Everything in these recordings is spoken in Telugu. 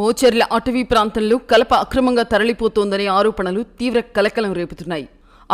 మోచెర్ల అటవీ ప్రాంతంలో కలప అక్రమంగా తరలిపోతోందనే ఆరోపణలు తీవ్ర కలకలం రేపుతున్నాయి.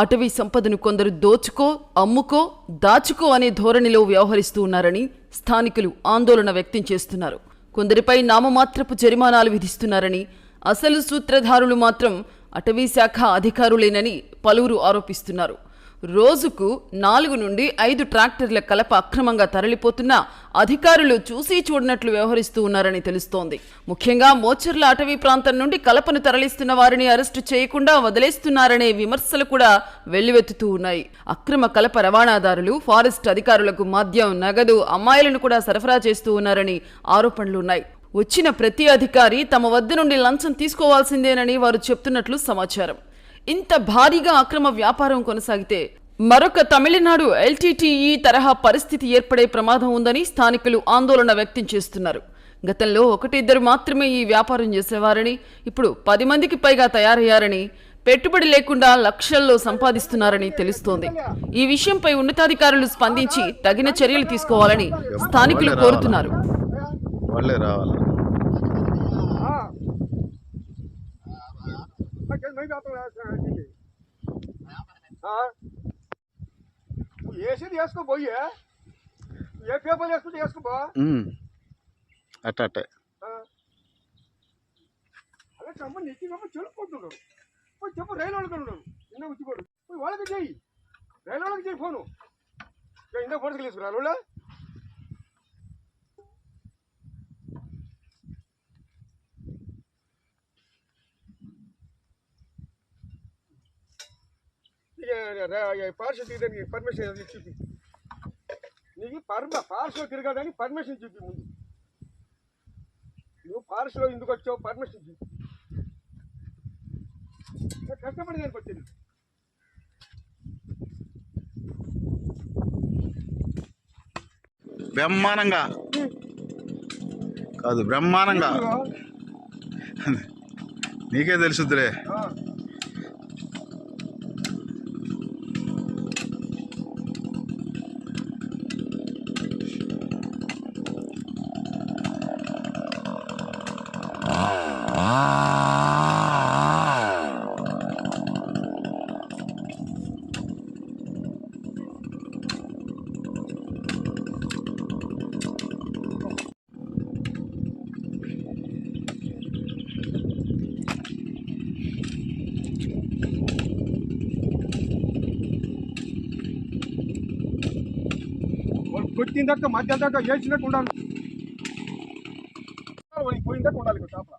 అటవీ సంపదను కొందరు దోచుకో అమ్ముకో దాచుకో అనే ధోరణిలో వ్యవహరిస్తూ ఉన్నారని స్థానికులు ఆందోళన వ్యక్తం చేస్తున్నారు. కొందరిపై నామమాత్రపు జరిమానాలు విధిస్తున్నారని అసలు సూత్రధారులు మాత్రం అటవీ శాఖ అధికారులేనని పలువురు ఆరోపిస్తున్నారు. రోజుకు నాలుగు నుండి ఐదు ట్రాక్టర్ల కలప అక్రమంగా తరలిపోతున్నా అధికారులు చూసి చూడనట్లు వ్యవహరిస్తూ ఉన్నారని తెలుస్తోంది. ముఖ్యంగా మోచర్ల అటవీ ప్రాంతం నుండి కలపను తరలిస్తున్న వారిని అరెస్టు చేయకుండా వదిలేస్తున్నారనే విమర్శలు కూడా వెల్లువెత్తుతూ ఉన్నాయి. అక్రమ కలప రవాణాదారులు ఫారెస్ట్ అధికారులకు మద్యం నగదు అమ్మాయిలను కూడా సరఫరా చేస్తూ ఉన్నారని ఆరోపణలున్నాయి వచ్చిన ప్రతి అధికారి తమ వద్ద నుండి లంచం తీసుకోవాల్సిందేనని వారు చెప్తున్నట్లు సమాచారం. ఇంత భారీగా అక్రమ వ్యాపారం కొనసాగితే మరొక తమిళనాడు ఎల్టీటీఈ తరహా పరిస్థితి ఏర్పడే ప్రమాదం ఉందని స్థానికులు ఆందోళన వ్యక్తం చేస్తున్నారు. గతంలో ఒకటిద్దరు మాత్రమే ఈ వ్యాపారం చేసేవారని ఇప్పుడు పది మందికి పైగా తయారయ్యారని పెట్టుబడి లేకుండా లక్షల్లో సంపాదిస్తున్నారని తెలుస్తోంది. ఈ విషయంపై ఉన్నతాధికారులు స్పందించి తగిన చర్యలు తీసుకోవాలని స్థానికులు కోరుతున్నారు. శాతం నువ్వు వేసేది వేసుకో వేసుకుంటే పోయి చెప్పు రైలు వాళ్ళకి ఉన్నాడు పోయి వాళ్ళకి రైలు వాళ్ళకి చెయ్యి ఫోను. ఇందాక ఫోన్స్కి తీసుకురా పార్సల్ తీయడానికి పర్మిషన్ చూపి నీకు పర్మ పార్సల్ తిరగడానికి పర్మిషన్ చూపి ముందు. నువ్వు పార్సల్ ఎందుకు వచ్చావు పర్మిషన్ చూపి కష్టపడి దానికి వచ్చింది. బ్రహ్మాండంగా. కాదు బ్రహ్మాండంగా. నీకే తెలుసుద్దిలే కొట్టిన దాకా మధ్య దాకా ఏడ్చినట్టు ఉండాలి వాడికి పోయిన దాకా ఉండాలి ఇక్కడ చేపల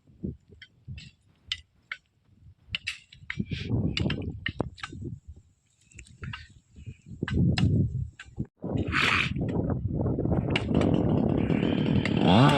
Wow.